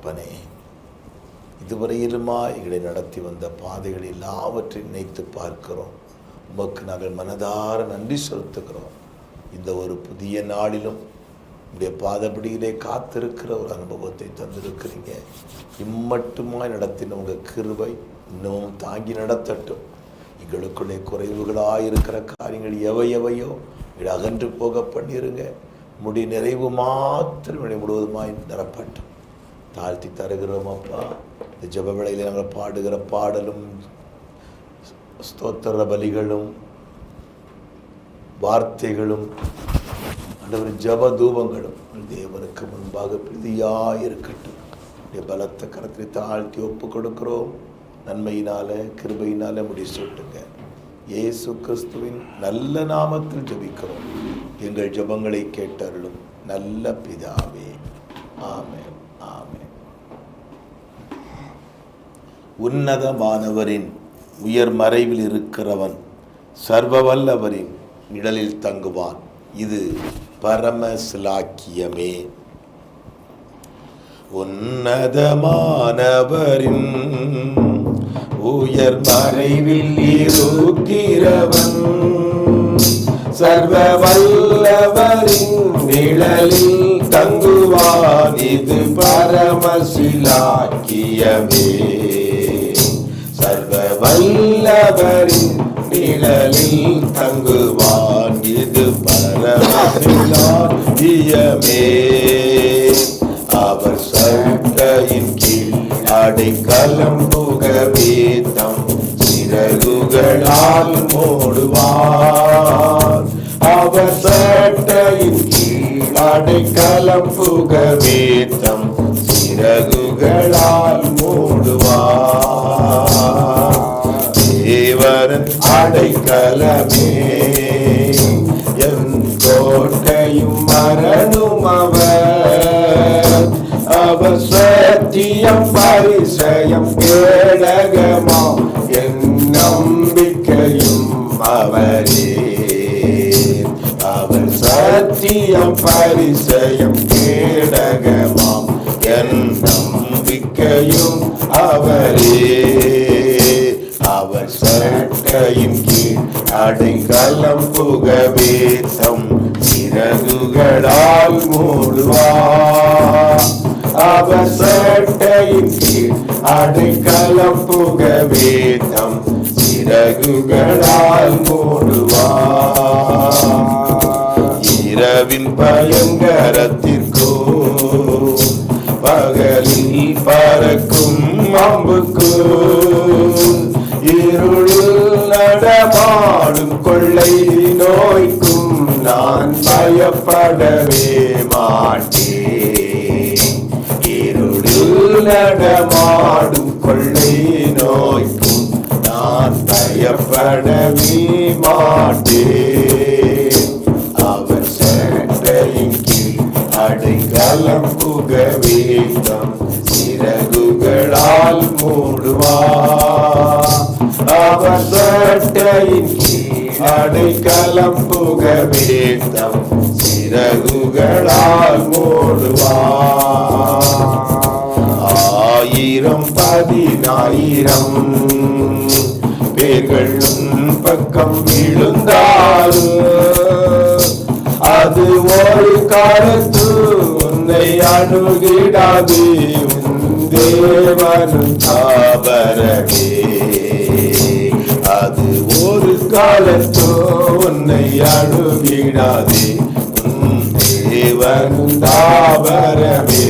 தகப்பனே இதுவரையிலுமா எங்களை நடத்தி வந்த பாதைகள் எல்லாவற்றையும் நினைத்து பார்க்கிறோம். உமக்கு நாங்கள் மனதார நன்றி செலுத்துகிறோம். இந்த ஒரு புதிய நாளிலும் உடைய பாதப்படியிலே காத்திருக்கிற ஒரு அனுபவத்தை தந்திருக்கிறீங்க. இம்மட்டுமாய் நடத்தின உங்கள் கிருவை இன்னமும் தாங்கி நடத்தட்டும். எங்களுக்குள்ளே குறைவுகளாக இருக்கிற காரியங்கள் எவை எவையோ அகன்று போக பண்ணிருங்க. முடி நிறைவு மாத்திரம் முழுவதுமாய் நிரப்பட்டும் தாழ்த்தி தருகிறோம் அப்பா. இந்த ஜப வேளையில் நாங்கள் பாடுகிற பாடலும் ஸ்தோத்திர பலிகளும் வார்த்தைகளும் ஆண்டவர் ஜப தூபங்களும் தேவனுக்கு முன்பாக பிரதியாக இருக்கட்டும். உடைய பலத்த கரத்தை தாழ்த்தி ஒப்பு கொடுக்கிறோம் நன்மையினால கிருபையினால முடிசூட்டுங்க இயேசு கிறிஸ்துவின் நல்ல நாமத்தில் ஜெபிக்கிறோம். எங்கள் ஜபங்களை கேட்டருளும் நல்ல பிதாவே. ஆமேன். உன்னதமானவரின் உயர் மறைவில் இருக்கிறவன் சர்வவல்லவரின் நிழலில் தங்குவான். இது பரம சிலாக்கியமே. உன்னதமானவரின் உயர் மறைவில் இருக்கிறவன் சர்வ வல்லவரின் நிழலில் தங்குவான். இது பரமசிலாக்கியமே வல்லவரின் நிழலில் தங்குவான். இது பரமசிலாக்கியமே அவர் சட்டையின் கீழ் அடைக்கலம் புகவே தம் சிறகுகளால் மூடுவார். அவர் சட்டையின் கீழ் அடைக்கலம் புகவே தம் சிறகுகளால் மூடுவார். அடைக்கலமே என் கோட்டையும் மரணும் அவர் அவர் சத்தியம் பரிசயம் கேடகமா. என் நம்பிக்கையும் அவரே. அவர் சத்தியம் பரிசயம் கேடகமாம் என் நம்பிக்கையும் அவரே. அவர் கீழ் அடைக்கலம் புகவேத்தம் தம் சிறகுகளால் மூடுவார் அவர் சட்டையின் கீழ் அடைக்கலம் புகவேத்தம் தம் சிறகுகளால் மூடுவார் இரவின் பயங்கரத்திற்கோ பகலில் பறக்கும் அம்புக்கோ நடமாடும் கொள்ளை நோய்க்கும் நான் பயப்படவே மாட்டேன். இருளில் நடமாடும் கொள்ளை நோய்க்கும் நான் பயப்படவே மாட்டேன். அவர் சட்டையின் கீழ் அடைக்கலம் புக புகவே சிறகு சிறகுகளால் மூடுவார் அவர் சட்டையின் அடைக்கலம் புக தம் சிறகுகளால் மூடுவார் ஆயிரம் பதினாயிரம் பேர்கள் பக்கம் விழுந்தாலும் அது ஒரு காலத்து உன்னை அணுகிடாது. தேவனும் தாபரவே அது ஒரு காலத்தோ உன்னை அணுகிடாது. உன் தேவனும் தாபரவே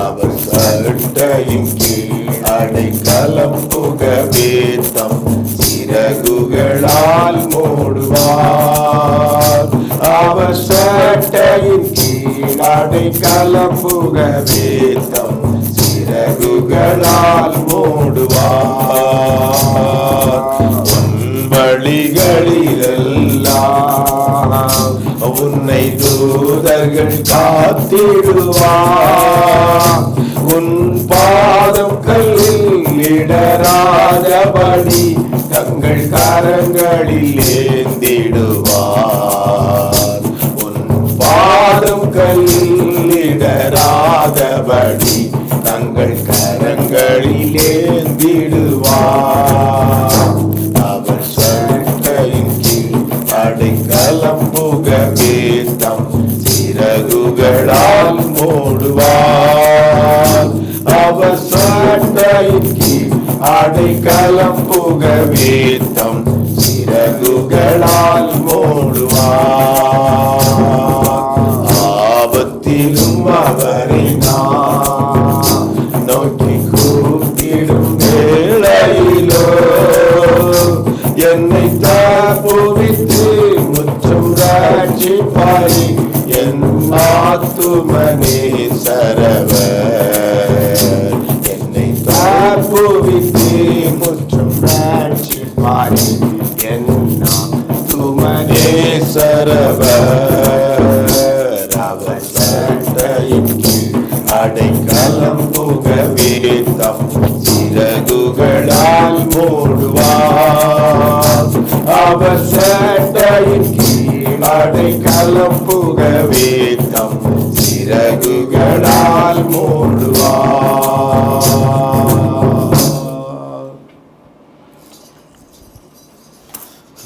அவர் சட்டையும் கீழ் அடைக்கலம் புகவே தம் சிறகுகளால் மூடுவார். அவர் சட்டையின் கீழ் அடைக்கலம் புகவே தம் சிறகுகளால் மூடுவார். வழிகளிலெல்லாம் உன்னை தூதர்கள் காத்திடுவார். உன் கல்லில் தங்கள் கரங்களில் ஏந்திடுவார். உன் பாதம் கல்லில் தங்கள் கரங்களில் ஏந்திடுவார். அவர் சட்டையின் கீழ் அடைக்கலம் புகவே தம் சிறகுகளால் மூடுவார். சட்டையின் அடைக்கலம் புக வேத்தம் சிறகுகளால் மூடுவார். ஆபத்திலும் அவரை நான் நோக்கி கூப்பிடும் வேளையிலோ என்னை தாப்புவித்து முற்றும் ராட்சிப்பா சரவர் அவர் சட்டையின் அடைக்கலம் புகவே தம் சிறகுகளால் போடுவார் அவர் சட்டையின் கீழ் அடைக்கலம் புகவே தம் சிறகுகளால் மூடுவார்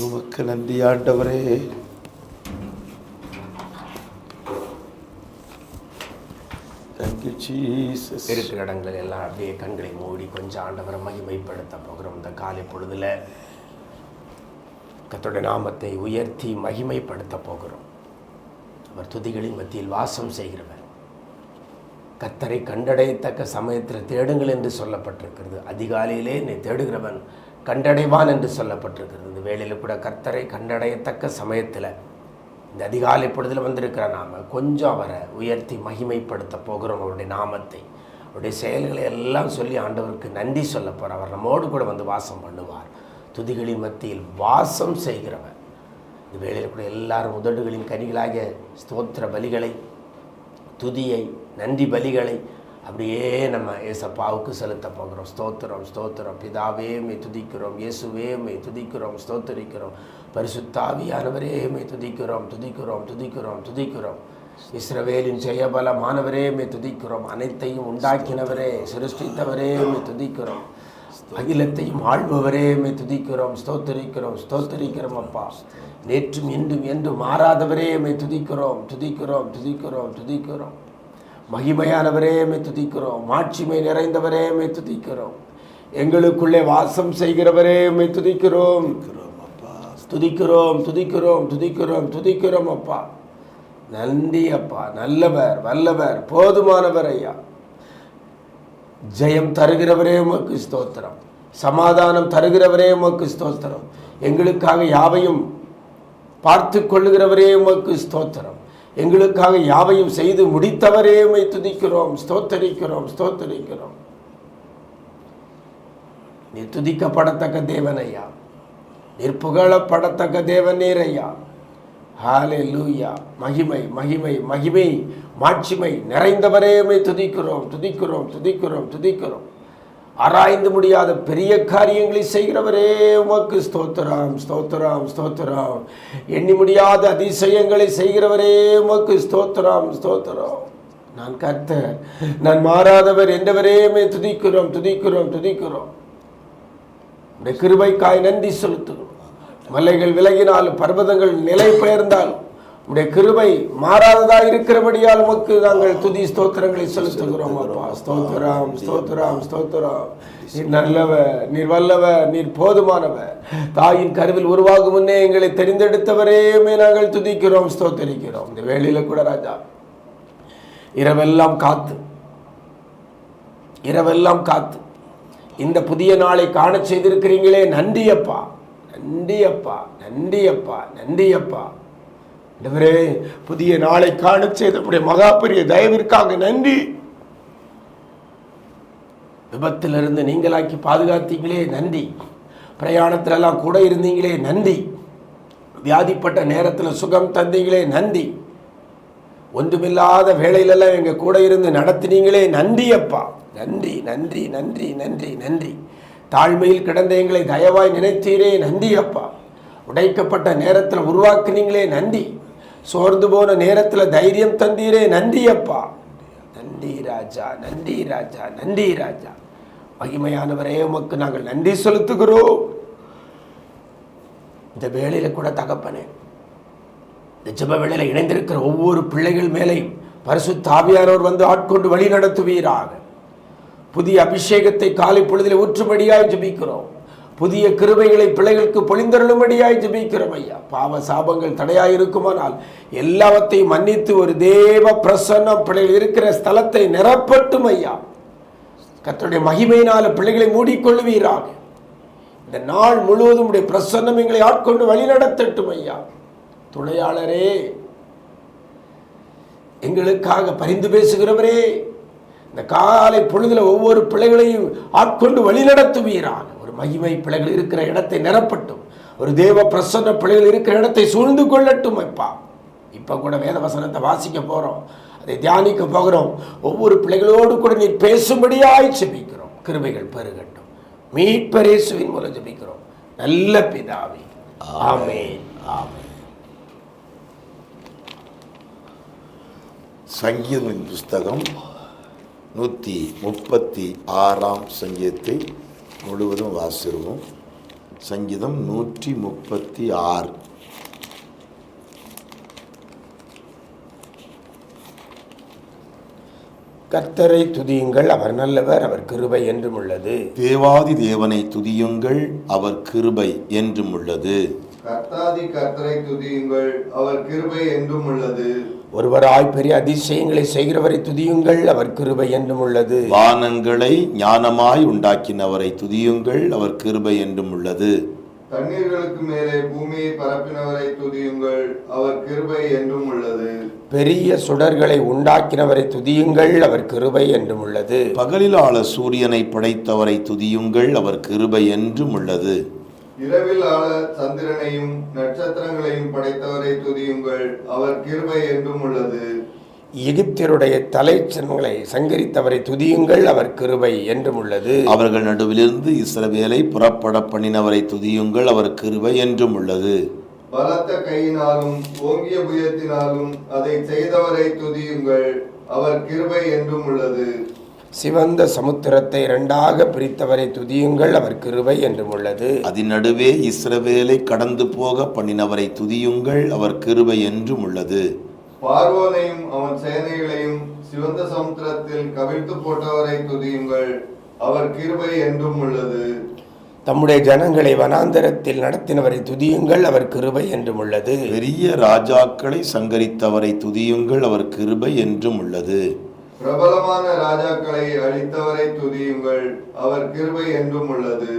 உமக்கு நன்றி ஆண்டவரே. Thank you, இடங்கள் எல்லாம் அப்படியே கண்களை மூடி கொஞ்சம் ஆண்டவரை மகிமைப்படுத்த போகிறோம். இந்த காலை பொழுதில் கத்தோட நாமத்தை உயர்த்தி மகிமைப்படுத்த போகிறோம். அவர் துதிகளின் மத்தியில் வாசம் செய்கிறவர். கத்தரை கண்டடையத்தக்க சமயத்தில் தேடுங்கள் என்று சொல்லப்பட்டிருக்கிறது. அதிகாலையிலே என்னை தேடுகிறவன் கண்டடைவான் என்று சொல்லப்பட்டிருக்கிறது. இந்த வேலையில் கூட கர்த்தரை கண்டடையத்தக்க சமயத்தில் இந்த அதிகாலை பொழுதில் வந்திருக்கிற நாம கொஞ்சம் அவரை உயர்த்தி மகிமைப்படுத்த போகிறோம் அவருடைய நாமத்தை. அவருடைய செயல்களை எல்லாம் சொல்லி ஆண்டவருக்கு நன்றி சொல்ல போகிற அவர் நம்மோடு கூட வந்து வாசம் பண்ணுவார். துதிகளின் மத்தியில் வாசம் செய்கிறவர். இந்த வேளையில் கூட எல்லாரும் உதடுகளின் கனிகளாகிய ஸ்தோத்திர பலிகளை துதியை நன்றி பலிகளை அப்படியே நம்ம ஏசப்பாவுக்கு செலுத்த போகிறோம். ஸ்தோத்திரம் ஸ்தோத்திரம். பிதாவே மே துதிக்கிறோம். இயேசுவே மே துதிக்கிறோம். ஸ்தோத்தரிக்கிறோம். பரிசுத்தாவியானவரே மே துதிக்கிறோம் துதிக்கிறோம் துதிக்கிறோம் துதிக்கிறோம். இஸ்ரவேலின் ஜெயபல மாணவரே மே துதிக்கிறோம். அனைத்தையும் உண்டாக்கினவரே சிருஷ்டித்தவரே மே துதிக்கிறோம். அகிலத்தையும் ஆழ்பவரே மே துதிக்கிறோம். ஸ்தோத்தரிக்கிறோம் ஸ்தோத்தரிக்கிறோம் அப்பா. நேற்றும் இன்றும் என்றும் மாறாதவரே மே துதிக்கிறோம். துதிக்கிறோம் துதிக்கிறோம் துதிக்கிறோம். மகிமையானவரே மே துதிக்கிறோம். மாட்சிமை நிறைந்தவரே மே துதிக்கிறோம். எங்களுக்குள்ளே வாசம் செய்கிறவரே மே துதிக்கிறோம். இருக்கிறோம் துதிக்கிறோம் துதிக்கிறோம் துதிக்கிறோம் துதிக்கிறோம் அப்பா. நன்றி அப்பா. நல்லவர் வல்லவர் போதுமானவர் ஐயா. ஜெயம் தருகிறவரே உமக்கு ஸ்தோத்திரம். சமாதானம் தருகிறவரே உமக்கு ஸ்தோத்திரம். எங்களுக்காக யாவையும் பார்த்து கொள்ளுகிறவரே உமக்கு ஸ்தோத்திரம். எங்களுக்காக யாவையும் செய்து முடித்தவரே உமை துதிக்கிறோம். ஸ்தோத்தரிக்கிறோம் ஸ்தோத்தரிக்கிறோம். நீ துதிக்கப்படத்தக்க தேவன் ஐயா. நீர் புகழப்படத்தக்க தேவன் நீர் ஐயா. ஹாலே லூயா மகிமை மகிமை மகிமை மாட்சிமை நிறைந்தவரே உம்மை துதிக்கிறோம் துதிக்கிறோம் துதிக்கிறோம் துதிக்கிறோம். ஆராய்ந்து முடியாத பெரிய காரியங்களை செய்கிறவரே உமக்கு ஸ்தோத்திரம் ஸ்தோத்திரம் ஸ்தோத்திரம். எண்ணி முடியாத அதிசயங்களை செய்கிறவரே உமக்கு ஸ்தோத்திரம் ஸ்தோத்திரம். நான் கர்த்தர் நான் மாறாதவர் என்றவரே துதிக்கிறோம் துதிக்கிறோம் துதிக்கிறோம். உடைய கிருபைக்காய் நன்றி செலுத்துகிறோம். மலைகள் விலகினாலும் பர்வதங்கள் நிலை பெயர்ந்தாலும் உடைய கிருபை மாறாததா இருக்கிறபடியால் உமக்கு நாங்கள் துதி ஸ்தோத்திரங்களை செலுத்துகிறோம் அப்பா. ஸ்தோத்திரம் ஸ்தோத்திரம் ஸ்தோத்திரம். நீர் நல்லவர் நீர் வல்லவர் நீர் போதுமானவர். தாயின் கருவில் உருவாகும் முன்னே எங்களை தெரிந்தெடுத்தவரேமே நாங்கள் துதிக்கிறோம் ஸ்தோத்தரிக்கிறோம். இந்த வேளையில கூட ராஜா இரவெல்லாம் காத்து இரவெல்லாம் காத்து இந்த புதிய நாளை காண செய்திருக்கிறீங்களே நன்றி அப்பா நன்றி அப்பா நன்றி அப்பா நன்றி அப்பா ஆண்டவரே புதிய நாளை காண செய்தபடி மகா பெரிய தயவிற்காக நன்றி. விபத்திலிருந்து நீங்களாக்கி பாதுகாத்தீங்களே நன்றி. பிரயாணத்திலெல்லாம் கூட இருந்தீங்களே நன்றி. வியாதிப்பட்ட நேரத்தில் சுகம் தந்தீங்களே நன்றி. ஒன்றுமில்லாத வேலையிலெல்லாம் எங்கள் கூட இருந்து நடத்தினீங்களே நன்றி அப்பா நன்றி நன்றி நன்றி நன்றி நன்றி. தாழ்மையில் கிடந்த எங்களை தயவாய் நினைத்தீரே நன்றி அப்பா உடைக்கப்பட்ட நேரத்தில் உருவாக்குனீங்களே நன்றி. சோர்ந்து போன நேரத்தில் தைரியம் தந்தீரே நன்றி அப்பா நன்றி ராஜா நன்றி ராஜா நன்றி ராஜா. மகிமையானவரே உமக்கு நாங்கள் நன்றி செலுத்துகிறோம். இந்த வேலையில் கூட தகப்பனே இந்த ஜெப இணைந்திருக்கிற ஒவ்வொரு பிள்ளைகள் மேலையும் பரிசு தாவியானவர் வந்து ஆட்கொண்டு வழி நடத்துவீராக. புதிய அபிஷேகத்தை காலை பொழுதில் ஊற்றும்படியாய் ஜெபிக்கிறோம். புதிய கிருபைகளை பிள்ளைகளுக்கு பொழிந்தருளும்படியாய் ஜெபிக்கிறோம் ஐயா. பாவ சாபங்கள் தடையாக இருக்குமானால் எல்லாவற்றையும் மன்னித்து ஒரு தேவ பிரசன்னம் பிள்ளைகள் இருக்கிற ஸ்தலத்தை நிரப்பட்டும் ஐயா. கர்த்தருடைய மகிமையினால பிள்ளைகளை மூடிக்கொள்வீராக இந்த நாள் முழுவதும் உடைய பிரசன்னம் எங்களை ஆட்கொண்டு வழிநடத்தட்டும் ஐயா. துணையாளரே எங்களுக்காக பரிந்து பேசுகிறவரே இந்த காலை பொழுதுல ஒவ்வொரு பிள்ளைகளையும் ஆட்கொண்டு வழிநடத்துவீரான் ஒரு மகிமை பிள்ளைகள் இருக்கிற இடத்தை நிரப்பட்டும். ஒரு தேவ பிரசன்ன பிள்ளைகள் இருக்கிற இடத்தை சூழ்ந்து கொள்ளட்டும் அப்பா. இப்போ கூட வேத வசனத்தை வாசிக்க போகிறோம் அதை தியானிக்க போகிறோம். ஒவ்வொரு பிள்ளைகளோடு கூட நீர் பேசும்படியாய் ஜெபிக்கிறோம். கிருமைகள் பெருகட்டும். மீட்பரேசுவின் மூலம் ஜெபிக்கிறோம். நல்ல பிதாவி. ஆமென். ஆமென். சங்கீதங்களின் புஸ்தகம் நூற்றி முப்பத்தி ஆறாம் சங்கீதத்தை முழுவதும் வாசிடுவோம் சங்கீதம் நூற்றி முப்பத்தி ஆறு. கர்த்தரை துதியுங்கள் அவர் நல்லவர் அவர் கிருபை என்றும் உள்ளது. தேவாதி தேவனை துதியுங்கள் அவர் கிருபை என்றும் உள்ளது. கர்த்தாதி கர்த்தரை துதியுங்கள் அவர் கிருபை என்றும் உள்ளது. ஒருவராய் பெரிய அதிசயங்களை செய்கிறவரை துதியுங்கள் அவர் கிருபை என்றும் உள்ளது. வானங்களை ஞானமாய் உண்டாக்கினவரை துதியுங்கள் அவர் கிருபை என்றும் உள்ளது. தண்ணீர்களுக்கு மேலே பூமியை பரப்பினவரை துதியுங்கள் அவர் கிருபை என்றும் உள்ளது. பெரிய சுடர்களை உண்டாக்கினவரை துதியுங்கள் அவர் கிருபை என்றும் உள்ளது. பகலிலாள சூரியனை படைத்தவரை துதியுங்கள் அவர் கிருபை என்றும் உள்ளது. இரவில் ஆள சந்திரனையும் நட்சத்திரங்களையும் படைத்தவரை துதியுங்கள். அவர் கிருபை என்றும் உள்ளது. எகிப்தியருடைய தலைச்சன்களை சங்கரித்தவரை துதியுங்கள் அவர் கிருபை என்றும் உள்ளது. அவர்கள் நடுவிலிருந்து இஸ்ரவேலை புறப்பட பண்ணினவரை துதியுங்கள் அவர் கிருபை என்றும் உள்ளது. பலத்த கையினாலும் ஓங்கிய புயத்தினாலும் அதை செய்தவரை துதியுங்கள் அவர் கிருபை என்றும் உள்ளது. சிவந்த சமுத்திரத்தை இரண்டாக பிரித்தவரை துதியுங்கள் அவர் கிருபை என்றும் உள்ளது. அதன் நடுவே இஸ்ரவேலை கடந்து போக பண்ணினவரை துதியுங்கள் அவர் கிருபை என்றும் உள்ளது. பார்வோனையும் அவன் சேனைகளையும் சிவந்த சமுத்திரத்தில் கவிழ்த்து போட்டவரை துதியுங்கள் அவர் கிருபை என்றும் உள்ளது. தம்முடைய ஜனங்களை வனாந்தரத்தில் நடத்தினவரை துதியுங்கள் அவர் கிருபை என்றும் உள்ளது. பெரிய ராஜாக்களை சங்கரித்தவரை துதியுங்கள் அவர் கிருபை என்றும் உள்ளது. பிரபலமான ராஜாக்களை அழித்தவரை துதியுங்கள். அவர் கிருபை என்றும் உள்ளது.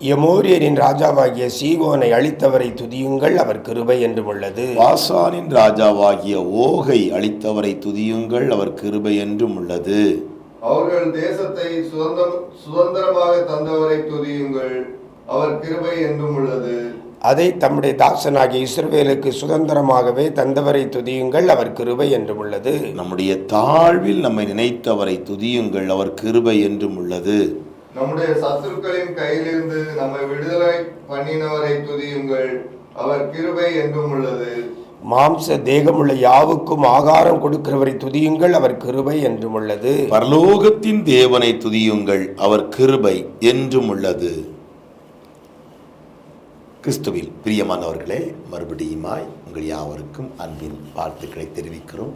எமோரியரின் ராஜாவாகிய சீகோனை அழித்தவரை துதியுங்கள். அவர் கிருபை என்றும் உள்ளது. வாசானின் ராஜாவாகிய ஓகை அளித்தவரை துதியுங்கள். அவர் கிருபை என்றும் உள்ளது. அவர்கள் தேசத்தை சுதந்திரம் சுதந்திரமாக தந்தவரை துதியுங்கள். அவர் கிருபை என்றும் உள்ளது. அதை தம்முடைய தாசனாகிய இஸ்ரவேலுக்கு சுதந்திரமாகவே தந்தவரை துதியுங்கள் அவர் கிருபை என்றும் உள்ளது. நம்முடைய தாழ்வில் நம்மை நினைத்தவரை துதியுங்கள் அவர் கிருபை என்றும் உள்ளது. நம்முடைய சத்துருக்களின் கையிலிருந்து நம்மை விடுதலை பண்ணினவரை துதியுங்கள் அவர் கிருபை என்றும் உள்ளது. மாம்ச தேகமுள்ள யாவுக்கும் ஆகாரம் கொடுக்கிறவரை துதியுங்கள் அவர் கிருபை என்றும் உள்ளது. பரலோகத்தின் தேவனை துதியுங்கள் அவர் கிருபை என்றும் உள்ளது. கிறிஸ்துவில் பிரியமானவர்களே மறுபடியுமாய் உங்கள் யாவருக்கும் அன்பின் வாழ்த்துக்களை தெரிவிக்கிறோம்.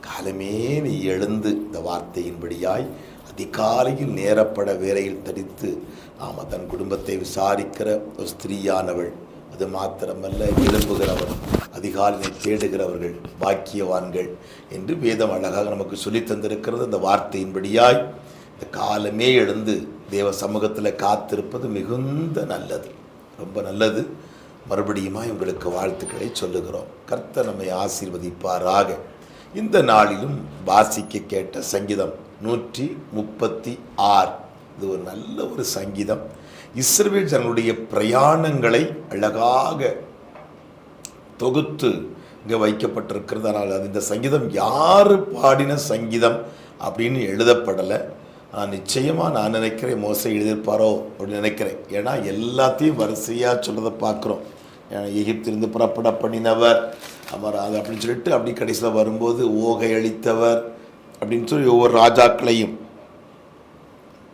காலமே நீ எழுந்து இந்த வார்த்தையின்படியாய் அதிகாலையில் நேரப்பட வேலையில் தடித்து ஆமாம் தன் குடும்பத்தை விசாரிக்கிற ஒரு ஸ்திரீயானவள் அது மாத்திரமல்ல விரும்புகிறவர் அதிகாலினை தேடுகிறவர்கள் பாக்கியவான்கள் என்று வேதம் அழகாக நமக்கு சொல்லித் தந்திருக்கிறது. அந்த வார்த்தையின்படியாய் இந்த காலமே எழுந்து தேவ சமூகத்தில் காத்திருப்பது மிகுந்த நல்லது. ரொம்ப நல்லது. மறுபடியுமா உங்களுக்கு வாழ்த்துக்களை சொல்லுகிறோம். கர்த்த நம்மை ஆசீர்வதிப்பாராக. இந்த நாளிலும் வாசிக்க கேட்ட சங்கீதம் நூற்றி முப்பத்தி ஆறு. இது ஒரு நல்ல ஒரு சங்கீதம். இஸ்ரவேல் ஜனங்களுடைய பிரயாணங்களை அழகாக தொகுத்து இங்கே வைக்கப்பட்டிருக்கிறதனால் அது இந்த சங்கீதம் யார் பாடின சங்கீதம் அப்படின்னு எழுதப்படலை. நான் நிச்சயமாக நான் நினைக்கிறேன் மோசை எழுதியிருப்பாரோ அப்படின்னு நினைக்கிறேன். ஏன்னா எல்லாத்தையும் வரிசையாக சொல்கிறத பார்க்குறோம். எகிப்திலிருந்து புறப்பட பண்ணினவர் அவர் அது அப்படின்னு சொல்லிட்டு அப்படி கடைசியில் வரும்போது ஓகை அளித்தவர் அப்படின்னு சொல்லி ஒவ்வொரு ராஜாக்களையும்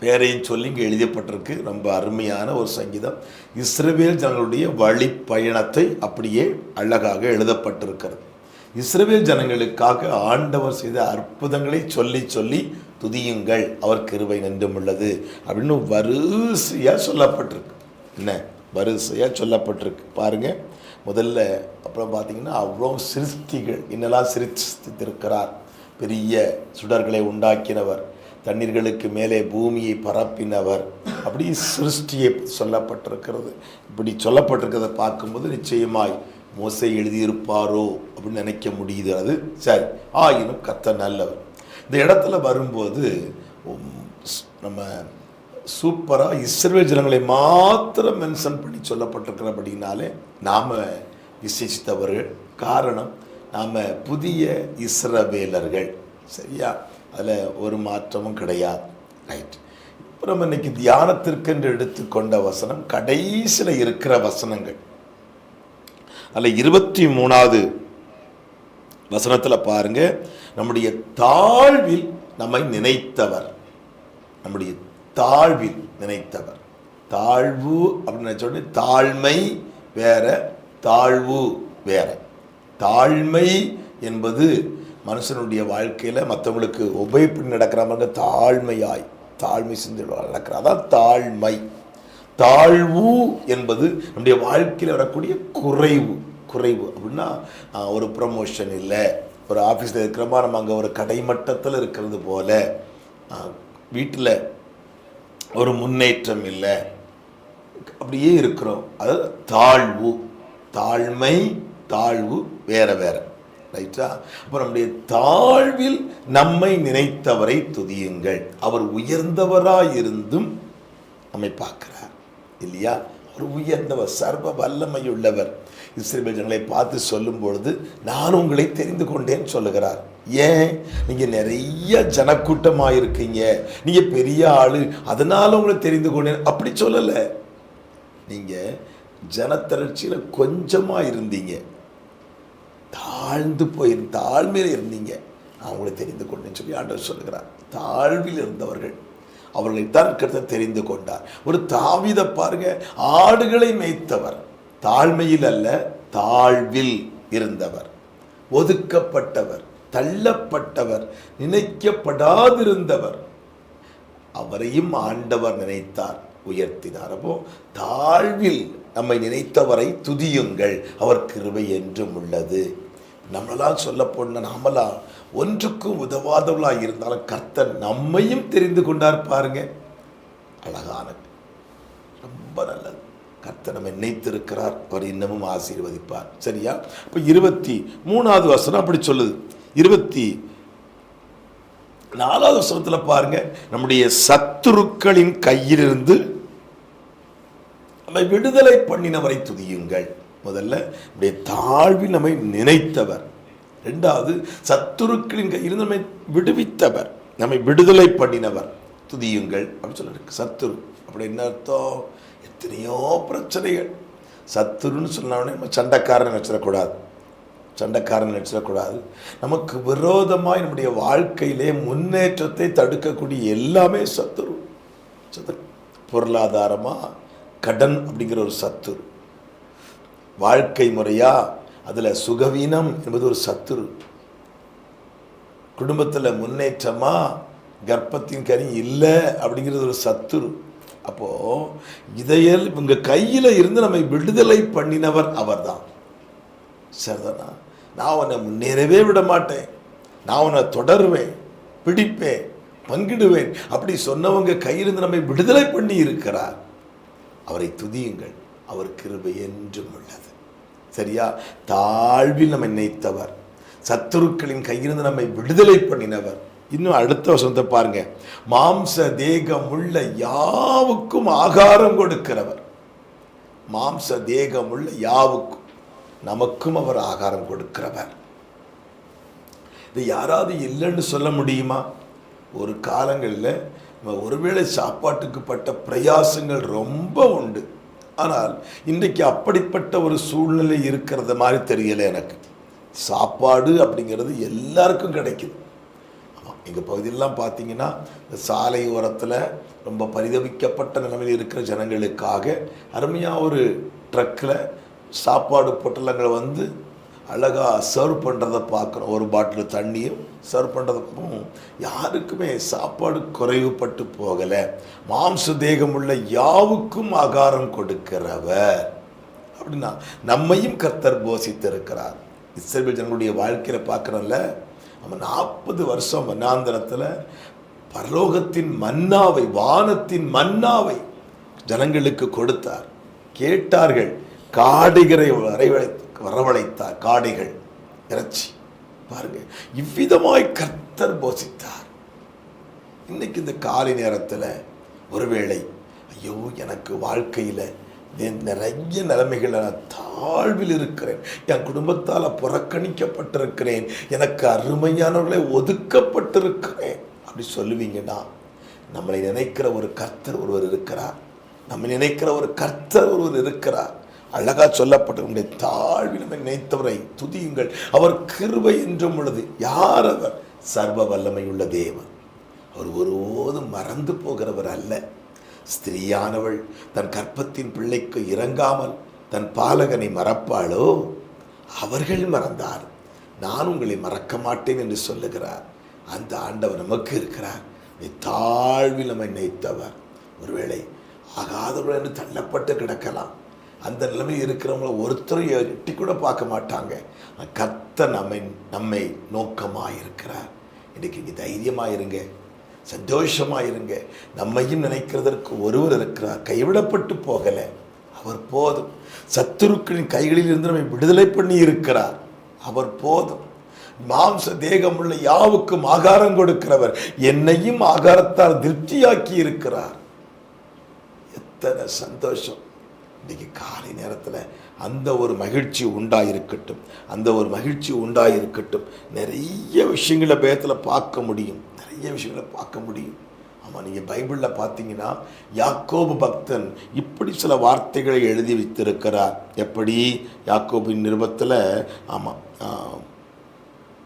பேரையும் சொல்லி இங்கே எழுதப்பட்டிருக்கு. ரொம்ப அருமையான ஒரு சங்கீதம். இஸ்ரவேல் ஜனங்களுடைய வழி பயணத்தை அப்படியே அழகாக எழுதப்பட்டிருக்கிறது. இஸ்ரவேல் ஜனங்களுக்காக ஆண்டவர் செய்த அற்புதங்களை சொல்லி சொல்லி துதியுங்கள் அவர் கிருவை நின்றும் உள்ளது அப்படின்னு வரிசையாக சொல்லப்பட்டிருக்கு. என்ன? வரிசையாக சொல்லப்பட்டிருக்கு. பாருங்க. முதல்ல அப்புறம் பார்த்தீங்கன்னா அவ்வளோ சிருஷ்டிகள் என்னெல்லாம் சிருஷ்டித்திருக்கிறார்? பெரிய சுடர்களை உண்டாக்கினவர் தண்ணீர்களுக்கு மேலே பூமியை பரப்பினவர் அப்படி சிருஷ்டியை சொல்லப்பட்டிருக்கிறது. இப்படி சொல்லப்பட்டிருக்கிறத பார்க்கும்போது நிச்சயமாய் மோசை எழுதியிருப்பாரோ அப்படின்னு நினைக்க முடியுது. அது சரி. ஆயினும் கத்த நல்லவர். இந்த இடத்துல வரும்போது நம்ம சூப்பராக இஸ்ரேல் ஜனங்களை மாத்திரம் மென்ஷன் பண்ணி சொல்லப்பட்டிருக்கிறபடினாலே நாம் விசேஷித்தவர்கள் காரணம் நாம் புதிய இஸ்ரவேலர்கள். சரியா? அதில் ஒரு மாற்றமும் கிடையாது. ரைட் இப்போ நம்ம இன்னைக்கு தியானத்திற்கென்று எடுத்துக்கொண்ட வசனம் கடைசியில் இருக்கிற வசனங்கள். அதில் இருபத்தி மூணாவது வசனத்தில் பாருங்க. நம்முடைய தாழ்வில் நம்மை நினைத்தவர். நம்முடைய தாழ்வில் நினைத்தவர். தாழ்வு அப்படின்னு சொன்ன தாழ்மை வேற தாழ்வு வேற. தாழ்மை என்பது மனுஷனுடைய வாழ்க்கையில் மற்றவங்களுக்கு உபயோகப்படி நடக்கிற மாதிரி தாழ்மையாய் தாழ்மை சிந்தை நடக்கிற அதான் தாழ்மை. தாழ்வு என்பது நம்முடைய வாழ்க்கையில் வரக்கூடிய குறைவு. குறைவு அப்படின்னா ஒரு ப்ரமோஷன் இல்லை. ஒரு ஆஃபீஸில் இருக்கிற மாதிரி நம்ம அங்கே ஒரு கடைமட்டத்தில் இருக்கிறது போல் வீட்டில் ஒரு முன்னேற்றம் இல்லை. அப்படியே இருக்கிறோம். அது தாழ்வு தாழ்மை தாழ்வு வேற வேற. ரைட்டா அப்போ நம்முடைய தாழ்வில் நம்மை நினைத்தவரை துதியுங்கள். அவர் உயர்ந்தவராயிருந்தும் நம்மை பார்க்கிறார். இல்லையா? அவர் உயர்ந்தவர் சர்வ வல்லமையுள்ளவர். இஸ்ரேல் ஜனங்களை பார்த்து சொல்லும் பொழுது நான் உங்களை தெரிந்து கொண்டேன் சொல்லுகிறார். ஏன்? நீங்க நிறைய ஜனக்கூட்டமாக இருக்கீங்க. நீங்க பெரிய ஆளு. அதனால உங்களை தெரிந்து கொண்டேன். அப்படி சொல்லலை. நீங்க ஜனத்தளர்ச்சியில் கொஞ்சமாக இருந்தீங்க. தாழ்ந்து போய் தாழ்மையில் இருந்தீங்க. நான் உங்களை தெரிந்து கொண்டேன்னு சொல்லி ஆண்டவர் சொல்லுகிறார். தாழ்வில் இருந்தவர்கள் அவர்களை தான் கருத்தை தெரிந்து கொண்டார். ஒரு தாவித பாருங்க. ஆடுகளை மேய்த்தவர். தாழ்மையில் அல்ல தாழ்வில் இருந்தவர். ஒதுக்கப்பட்டவர் தள்ளப்பட்டவர் நினைக்கப்படாதிருந்தவர். அவரையும் ஆண்டவர் நினைத்தார் உயர்த்தினார். அப்போ தாழ்வில் நம்மை நினைத்தவரை துதியுங்கள் அவர் கிருபை என்றும் உள்ளது. நம்மளால் சொல்ல போன நாமெல்லாம் ஒன்றுக்கும் உதவாதவளாக இருந்தாலும் கர்த்தர் நம்மையும் தெரிந்து கொண்டார் பாருங்க. அழகான ரொம்ப நல்லது. கர்த்தர் நம்ம நினைத்திருக்கிறார். அவர் இன்னமும் ஆசீர்வதிப்பார். சரியா? இப்போ இருபத்தி மூணாவது வசனம் அப்படி சொல்லுது. இருபத்தி நாலாவது வசனத்தில் பாருங்க. நம்முடைய சத்துருக்களின் கையிலிருந்து நம்மை விடுதலை பண்ணினவரை துதியுங்கள். முதல்ல நம்முடைய தாழ்வில் நம்மை நினைத்தவர். ரெண்டாவது சத்துருக்களின் கையிலிருந்து நம்மை விடுவித்தவர். நம்மை விடுதலை பண்ணினவர். துதியுங்கள். அப்படின்னு சொல்லிருக்கு. சத்துரு. அப்படி என்ன அர்த்தம்? எத்தனையோ பிரச்சனைகள். சத்துருன்னு சொன்னோடனே நம்ம சண்டைக்காரன் நினச்சிடக்கூடாது. சண்டைக்காரன் நினச்சிடக்கூடாது. நமக்கு விரோதமாய் நம்முடைய வாழ்க்கையிலே முன்னேற்றத்தை தடுக்கக்கூடிய எல்லாமே சத்துரு. சத்துரு பொருளாதாரமாக கடன் அப்படிங்கிற ஒரு சத்துரு வாழ்க்கை முறையாக அதில் சுகவீனம் என்பது ஒரு சத்துரு. குடும்பத்தில் முன்னேற்றமாக கர்ப்பத்தின் கனி இல்லை அப்படிங்கிறது ஒரு சத்துரு. அப்போது இதையல் உங்கள் கையில் இருந்து நம்மை விடுதலை பண்ணினவர் அவர் தான் சரிதானா? நான் உன்னை முன்னேறவே விட மாட்டேன். நான் உன்னை தொடருவேன் பிடிப்பேன் பங்கிடுவேன். அப்படி சொன்னவங்க கையிலிருந்து நம்மை விடுதலை பண்ணி இருக்கிறார். அவரை துதியுங்கள். அவர் கிருபை என்றும் உள்ளது. சரியா? தாழ்வில் நம்மை நினைத்தவர். சத்துருக்களின் கையிலிருந்து நம்மை விடுதலை பண்ணினவர். இன்னும் அடுத்த வசனத்தை பாருங்க. மாம்ச தேகமுள்ள யாவுக்கும் ஆகாரம் கொடுக்கிறவர். மாம்ச தேகம் உள்ள யாவுக்கும் நமக்கும் அவர் ஆகாரம் கொடுக்கிறவர். இது யாராவது இல்லைன்னு சொல்ல முடியுமா? ஒரு காலங்களில் நம்ம ஒருவேளை சாப்பாட்டுக்கு பட்ட பிரயாசங்கள் ரொம்ப உண்டு. ஆனால் இன்றைக்கு அப்படிப்பட்ட ஒரு சூழ்நிலை இருக்கிறது மாதிரி தெரியலை எனக்கு. சாப்பாடு அப்படிங்கிறது எல்லாருக்கும் கிடைக்குது. எங்கள் பகுதியிலலாம் பார்த்தீங்கன்னா இந்த சாலை ஓரத்தில் ரொம்ப பரிதவிக்கப்பட்ட நிலைமையில் இருக்கிற ஜனங்களுக்காக அருமையாக ஒரு ட்ரக்கில் சாப்பாடு பொட்டலங்களை வந்து அழகாக சர்வ் பண்ணுறதை பார்க்குறோம் ஒரு பாட்டில் தண்ணியும் சர்வ் பண்ணுறதுக்கும் யாருக்குமே சாப்பாடு குறைவுபட்டு போகலை. மாம்ச தேகமுள்ள யாவுக்கும் ஆகாரம் கொடுக்கிறவர். அப்படின்னா நம்மையும் கர்த்தர் போசித்திருக்கிறார் இஸ்ரேல் ஜனங்களுடைய வாழ்க்கையில் பார்க்குறோம்ல அவன் நாற்பது வருஷம் வனாந்தரத்தில் பரலோகத்தின் மன்னாவை வானத்தின் மன்னாவை ஜனங்களுக்கு கொடுத்தார். கேட்டார்கள் காடைகளை வரவழை வரவழைத்தார் காடைகள் இறைச்சி. பாருங்க இவ்விதமாய் கர்த்தர் போசித்தார். இன்னைக்கு இந்த காலை நேரத்தில் ஒருவேளை ஐயோ எனக்கு வாழ்க்கையில் நிறைய நிலைமைகள் நான் தாழ்வில் இருக்கிறேன். என் குடும்பத்தால் புறக்கணிக்கப்பட்டிருக்கிறேன். எனக்கு அருமையானவர்களை ஒதுக்கப்பட்டிருக்கிறேன். அப்படி சொல்லுவீங்கன்னா நம்மளை நினைக்கிற ஒரு கர்த்தர் ஒருவர் இருக்கிறார். நம்ம நினைக்கிற ஒரு கர்த்தர் ஒருவர் இருக்கிறார். அழகா சொல்லப்பட்ட உங்களுடைய தாழ்வில் நம்மை நினைத்தவரை துதியுங்கள். அவர் கிருபை என்றும் உள்ளது. யார் அவர்? சர்வ வல்லமை உள்ள தேவன். அவர் ஒருபோதும் மறந்து போகிறவர் அல்ல. ஸ்திரீயானவள் தன் கற்பத்தின் பிள்ளைக்கு இறங்காமல் தன் பாலகனை மறப்பாளோ? அவர்கள் மறந்தார். நான் உங்களை மறக்க மாட்டேன் என்று சொல்லுகிறார். அந்த ஆண்டவர் நமக்கு இருக்கிறார். நீ தாழ்வில் நம்மை நினைத்தவர். ஒருவேளை ஆகாதவர்கள் என்று தள்ளப்பட்டு கிடக்கலாம். அந்த நிலைமையில் இருக்கிறவங்கள ஒருத்தரும் எட்டி கூட பார்க்க மாட்டாங்க. கத்த நம்மை நம்மை நோக்கமாக இருக்கிறார் இன்றைக்கு நீ தைரியமாக இருங்க சந்தோஷமாக இருங்க. நம்மையும் நினைக்கிறதற்கு ஒருவர் இருக்கிறார். கைவிடப்பட்டு போகலை. அவர் போதும். சத்துருக்களின் கைகளில் இருந்து நம்மை விடுதலை பண்ணி இருக்கிறார். அவர் போதும். மாம்ச தேகம் உள்ள யாவுக்கும் ஆகாரம் கொடுக்கிறவர் என்னையும் ஆகாரத்தால் திருப்தியாக்கி இருக்கிறார். எத்தனை சந்தோஷம். இன்னைக்கு காலை நேரத்தில் அந்த ஒரு மகிழ்ச்சி உண்டாயிருக்கட்டும். அந்த ஒரு மகிழ்ச்சி உண்டாயிருக்கட்டும். நிறைய விஷயங்களை பேத்தில் பார்க்க முடியும். நிறைய விஷயங்களை பார்க்க முடியும். ஆமாம் நீங்கள் பைபிளில் பார்த்தீங்கன்னா யாக்கோபு பக்தன் இப்படி சில வார்த்தைகளை எழுதி வைத்திருக்கிறார். எப்படி? யாக்கோபின் நிருபத்தில் ஆமாம்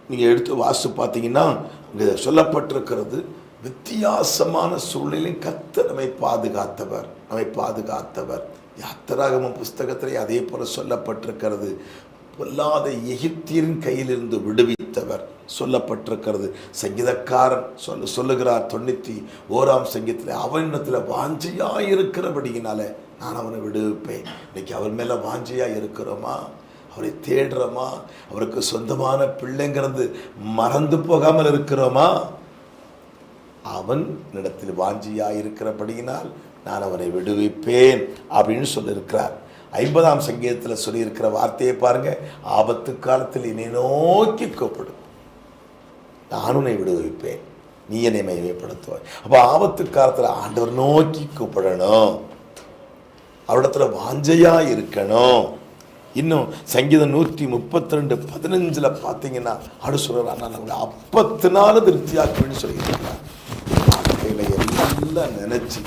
நீங்கள் எடுத்து வாசு பார்த்தீங்கன்னா இங்கே சொல்லப்பட்டிருக்கிறது வித்தியாசமான சூழ்நிலையும் கர்த்தர் நம்மை பாதுகாத்தவர் நம்மை பாதுகாத்தவர். யாத்திராகம புஸ்தகத்திலே அதே போல சொல்லப்பட்டிருக்கிறது. பொல்லாத எகிப்தியரின் கையிலிருந்து விடுவித்தவர் சொல்லப்பட்டிருக்கிறது. சங்கீதக்காரன் சொல்ல சொல்லுகிறார் தொண்ணூற்றி ஓராம் சங்கீதத்தில் அவனிடத்தில் வாஞ்சையாக இருக்கிறபடியினால நான் அவனை விடுவிப்பேன். இன்னைக்கு அவர் மேலே வாஞ்சையாக இருக்கிறோமா? அவரை தேடுறோமா? அவருக்கு சொந்தமான பிள்ளைங்கிறது மறந்து போகாமல் இருக்கிறோமா? அவன் இடத்தில் வாஞ்சியாக இருக்கிறபடியினால் நான் அவனை விடுவிப்பேன் அப்படின்னு சொல்லியிருக்கிறார். ஐம்பதாம் சங்கீதத்தில் சொல்லியிருக்கிற வார்த்தையை பாருங்க ஆபத்து காலத்தில் என்னை நோக்கி கூப்பிடும். நான் உன்னை விடுவிப்பேன் நீ என்னை மகிமைப்படுத்துவாய். அப்போ ஆபத்து காலத்தில் ஆண்டவர் நோக்கி கூப்பிடணும். அவரிடத்துல வாஞ்சையா இருக்கணும். இன்னும் சங்கீதம் நூற்றி முப்பத்தி ரெண்டு பதினஞ்சில் பார்த்தீங்கன்னா ஆடு சொல்கிறார் நான் உங்களை அப்பத்தினால திருப்தியாக்குவேன்னு சொல்லியிருக்கிறார். வாழ்க்கையில் எல்லாம் நினைச்சு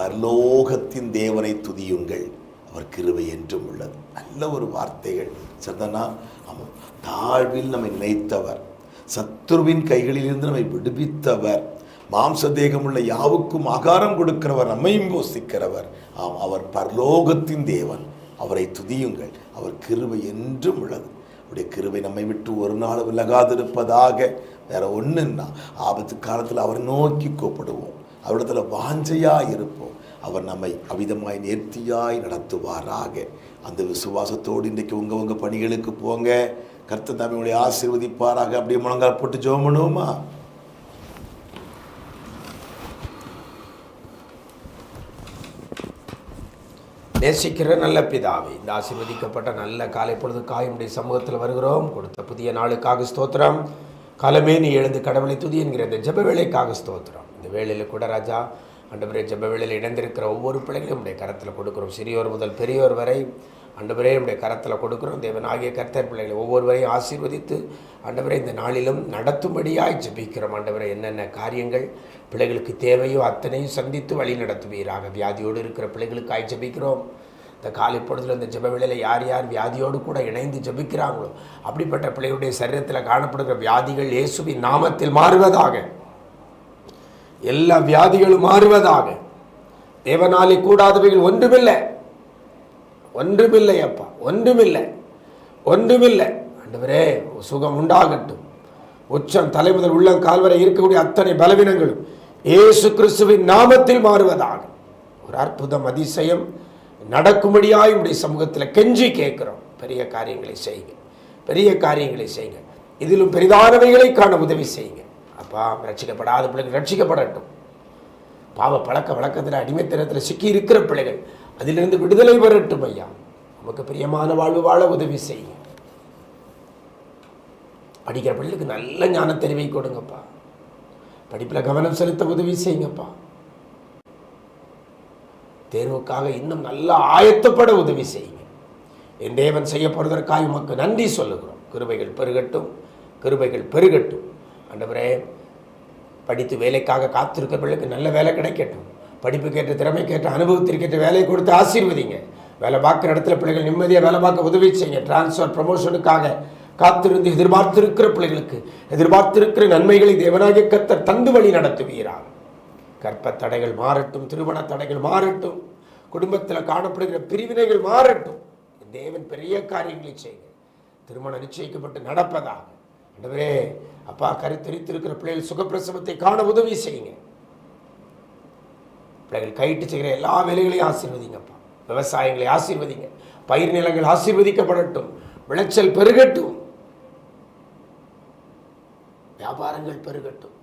பரலோகத்தின் தேவனை துதியுங்கள். அவர் கிருவை என்றும் உள்ளது. நல்ல ஒரு வார்த்தைகள். சந்தனா ஆமாம் தாழ்வில் நம்மை நினைத்தவர். சத்துருவின் கைகளிலிருந்து நம்மை விடுவித்தவர். மாம்ச தேகமுள்ள யாவுக்கும் ஆகாரம் கொடுக்கிறவர். நம்மையும் யோசிக்கிறவர் ஆம் அவர் பரலோகத்தின் தேவன். அவரை துதியுங்கள். அவர் கிருவை என்றும் உள்ளது. அவருடைய கிருவை நம்மை விட்டு ஒரு நாள் விலகாதிருப்பதாக வேற ஒன்றுன்னா ஆபத்து காலத்தில் அவரை நோக்கி கூப்பிடுவோம். அவரிடத்துல வாஞ்சையாக இருப்போம். அவர் நம்மை அவிதமாய் நேர்த்தியாய் நடத்துவாராக. அந்த விசுவாசத்தோடு இன்றைக்கு உங்கள் உங்கள் பணிகளுக்கு போங்க. கர்த்த தமிழை ஆசீர்வதிப்பாராக. அப்படியே முழங்கால் போட்டு ஜெபம் பண்ணுவோமா? நேசிக்கிற நல்ல பிதாவே இந்த ஆசீர்வதிக்கப்பட்ட நல்ல காலை பொழுது காயமுடைய சமூகத்தில் வருகிறோம். கொடுத்த புதிய நாளுக்காக ஸ்தோத்திரம். காலமே நீ எழுந்து கடவுளை துதி என்கிற இந்த ஜப வேலைக்காக ஸ்தோத்திரம். இந்த வேளையில் கூட ராஜா ஆண்டவரே ஜெப வேளையில் இணைந்திருக்கிற ஒவ்வொரு பிள்ளைகளையும் உடைய கரத்தில் கொடுக்குறோம். சிறியோர் முதல் பெரியோர் வரை ஆண்டவரே நம்முடைய கரத்தில் கொடுக்குறோம். தேவன் ஆகிய கர்த்தர் பிள்ளைகளை ஒவ்வொருவரையும் ஆசீர்வதித்து ஆண்டவரே இந்த நாளிலும் நடத்தும்படியாய் ஜெபிக்கிறோம். ஆண்டவரே என்னென்ன காரியங்கள் பிள்ளைகளுக்கு தேவையோ அத்தனையும் சந்தித்து வழி நடத்துவீராக. வியாதியோடு இருக்கிற பிள்ளைகளுக்காய் ஜபிக்கிறோம். இந்த காலை பொழுதுல இந்த ஜப வேளையில் யார் யார் வியாதியோடு கூட இணைந்து ஜெபிக்கிறாங்களோ அப்படிப்பட்ட பிள்ளைகளுடைய சரீரத்தில் காணப்படுகிற வியாதிகள் இயேசுவின் நாமத்தில் மாறுவதாக எல்லா வியாதிகளும் மாறுவதாக. தேவனாலே கூடாதவைகள் ஒன்றுமில்லை. ஒன்றுமில்லை அப்பா ஒன்றுமில்லை. ஒன்றுமில்லை. ஆண்டவரே சுகம் உண்டாகட்டும். உச்சம் தலைமுதல் உள்ளம் கால்வரை இருக்கக்கூடிய அத்தனை பலவீனங்களும் இயேசு கிறிஸ்துவின் நாமத்தில் மாறுவதாக. ஒரு அற்புதம் அதிசயம் நடக்கும்படியாய் உடைய சமூகத்தில் கெஞ்சி கேட்குறோம். பெரிய காரியங்களை செய்யுங்க. பெரிய காரியங்களை செய்யுங்க. இதிலும் பெரிதானவைகளை காண உதவி செய்யுங்க. பாவம் ரட்சிக்கப்படாத பிள்ளைகள் ரட்சிக்கப்படட்டும். பாவ பழக்க வழக்கத்தில் அடிமைத்தனத்தில் சிக்கி இருக்கிற பிள்ளைகள் அதிலிருந்து விடுதலை வரட்டும் ஐயா. நமக்கு பிரியமான வாழ்வு வாழ உதவி செய்யுங்க படிக்கிற பிள்ளைக்கு நல்ல ஞான தெரிவை கொடுங்கப்பா. படிப்பில் கவனம் செலுத்த உதவி செய்யுங்கப்பா. தேர்வுக்காக இன்னும் நல்லா ஆயத்தப்பட உதவி செய்யுங்க. என் தேவன் செய்ய உமக்கு நன்றி சொல்லுகிறோம். கிருபைகள் பெருகட்டும் கிருபைகள் பெருகட்டும். ஆண்டவரே படித்து வேலைக்காக காத்திருக்கிற பிள்ளைக்கு நல்ல வேலை கிடைக்கட்டும். படிப்புக்கேற்ற திறமைக்கேற்ற அனுபவத்திற்கேற்ற வேலையை கொடுத்து ஆசீர்வதிங்க. வேலை பார்க்குற இடத்துல பிள்ளைகள் நிம்மதியாக வேலை பார்க்க உதவி செய்யுங்க. டிரான்ஸ்ஃபர் ப்ரமோஷனுக்காக காத்திருந்து எதிர்பார்த்திருக்கிற பிள்ளைகளுக்கு எதிர்பார்த்திருக்கிற நன்மைகளை தேவனாகிய கத்தர் தந்து வழி நடத்துவீரான் கற்ப தடைகள் மாறட்டும் திருமண தடைகள் மாறட்டும். குடும்பத்தில் காணப்படுகிற பிரிவினைகள் மாறட்டும். தேவன் பெரிய காரியங்களை செய்யுங்க. திருமணம் நிச்சயிக்கப்பட்டு நடப்பதாக. ஆண்டவரே அப்பா கருத்தரித்திருக்கிற பிள்ளைகள் சுகப்பிரசவத்தை காண உதவி செய்யுங்க. பிள்ளைகள் கைட்டு செய்கிற எல்லா வேலைகளையும் ஆசீர்வதிங்கப்பா. விவசாயங்களை ஆசீர்வதிங்க. பயிர் நிலங்கள் ஆசீர்வதிக்கப்படட்டும். விளைச்சல் பெருகட்டும். வியாபாரங்கள் பெருகட்டும்.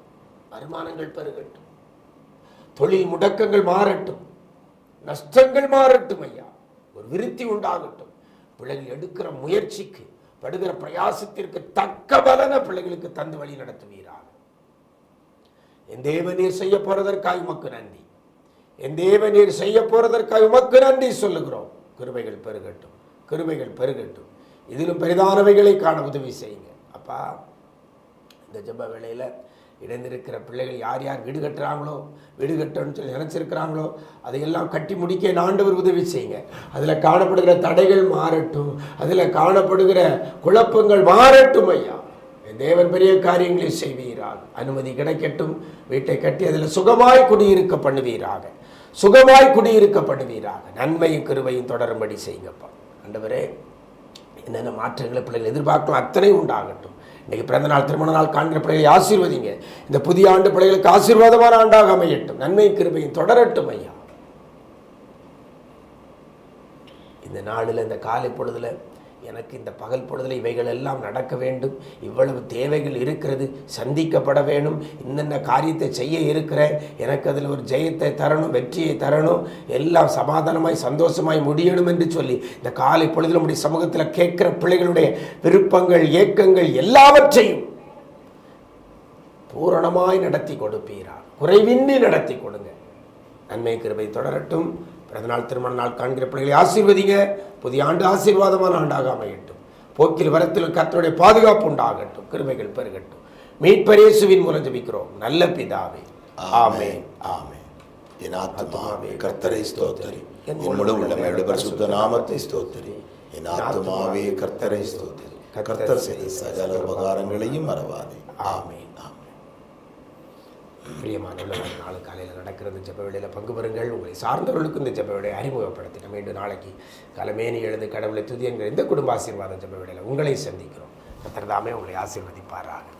வருமானங்கள் பெருகட்டும். தொழில் முடக்கங்கள் மாறட்டும். நஷ்டங்கள் மாறட்டும் ஐயா. ஒரு விருத்தி உண்டாகட்டும். பிள்ளைகள் எடுக்கிற முயற்சிக்கு படுகிற பிரயாசத்திற்கு தக்க பலன பிள்ளைகளுக்கு தந்து வழி நடத்துவீராக. என் தேவநீர் செய்ய போறதற்காக உமக்கு நன்றி. என் தேவநீர் செய்ய போறதற்காக உமக்கு நன்றி சொல்லுகிறோம். கிருபைகள் பெருகட்டும். கிருபைகள் பெருகட்டும். இதிலும் பெரிதானவைகளை காண உதவி செய்யுங்க. அப்பா இந்த ஜெப வேளையில் இணைந்திருக்கிற பிள்ளைகள் யார் யார் வீடு கட்டுறாங்களோ வீடு கட்டணும்னு சொல்லி நினச்சிருக்கிறாங்களோ அதையெல்லாம் கட்டி முடிக்க என் ஆண்டவர் உதவி செய்யுங்க. அதில் காணப்படுகிற தடைகள் மாறட்டும். அதில் காணப்படுகிற குழப்பங்கள் மாறட்டும் ஐயா. என் தேவன் பெரிய காரியங்களை செய்வீராக. அனுமதி கிடைக்கட்டும். வீட்டை கட்டி அதில் சுகமாய் குடியிருக்க பண்ணுவீராக. சுகமாய் குடியிருக்க பண்ணுவீராக. நன்மையும் கிருவையும் தொடரும்படி செய்யுங்கப்பா. ஆண்டவரே என்னென்ன மாற்றங்களை பிள்ளைகள் எதிர்பார்க்கலாம் அத்தனை உண்டாகட்டும். இன்னைக்கு பிறந்த நாள் திருமண நாள் காண்கிற பிள்ளைகளை ஆசீர்வதிங்க. இந்த புதிய ஆண்டு பிள்ளைகளுக்கு ஆசீர்வாதமான ஆண்டாக அமையட்டும். நன்மை கிருபையும் தொடரட்டும் ஐயா. இந்த நாளில் இந்த காலை பொழுதில் எனக்கு இந்த பகல் பொழுதில் இவைகள் எல்லாம் நடக்க வேண்டும். இவ்வளவு தேவைகள் இருக்கிறது. சந்திக்கப்பட வேணும் இன்னென்ன காரியத்தை செய்ய இருக்கிறேன். எனக்கு அதில் ஒரு ஜெயத்தை தரணும் வெற்றியை தரணும். எல்லாம் சமாதானமாய் சந்தோஷமாய் முடியணும் என்று சொல்லி இந்த காலை பொழுதில் நம்முடைய சமூகத்தில் கேட்கிற பிள்ளைகளுடைய விருப்பங்கள் ஏக்கங்கள் எல்லாவற்றையும் பூரணமாய் நடத்தி கொடுப்பீரா குறைவின்றி நடத்தி கொடுங்க. நன்மை கிருபை தொடரட்டும். பிறந்தநாள் திருமண நாள் காண்கிற பிள்ளைகளை ஆசீர்வதிங்க. புதிய ஆண்டு ஆசீர்வாதமான ஆண்டாக அமையட்டும் போக்கில் வரத்தில் கர்த்தருடைய பாதுகாப்பு உண்டாகட்டும். கிருபைகள் பெருகட்டும். மீட்பரேசுவின் மூலம் ஜெபிக்கிறோம். நல்ல பிதாவே. ஆமென். ஆமென். என் ஆத்மாவே கர்த்தரை ஸ்தோத்தரி. என் முழு உள்ளமையோட பரிசுத்த நாமத்தை ஸ்தோத்தரி. என் ஆத்மாவே கர்த்தரை ஸ்தோத்தரி. கர்த்தர் செய்த சகல உபகாரங்களையும் மறவாதே. ஆமென். பிரியமானவர்கள் நாளை காலையில் நடக்கிறது இந்த ஜெப வேளையில் பங்கு பெறுங்கள். உங்களை சார்ந்தவர்களுக்கும் இந்த ஜெப வேலையை அறிமுகப்படுத்தி நம்ம மீண்டும் நாளைக்கு கலமேனி எழுந்து கடவுளை துதி என்கிற இந்த குடும்ப ஆசீர்வாத ஜெப வேளையில் உங்களை சந்திக்கிறோம். கர்த்தர் உங்களை ஆசீர்வதிப்பாராக.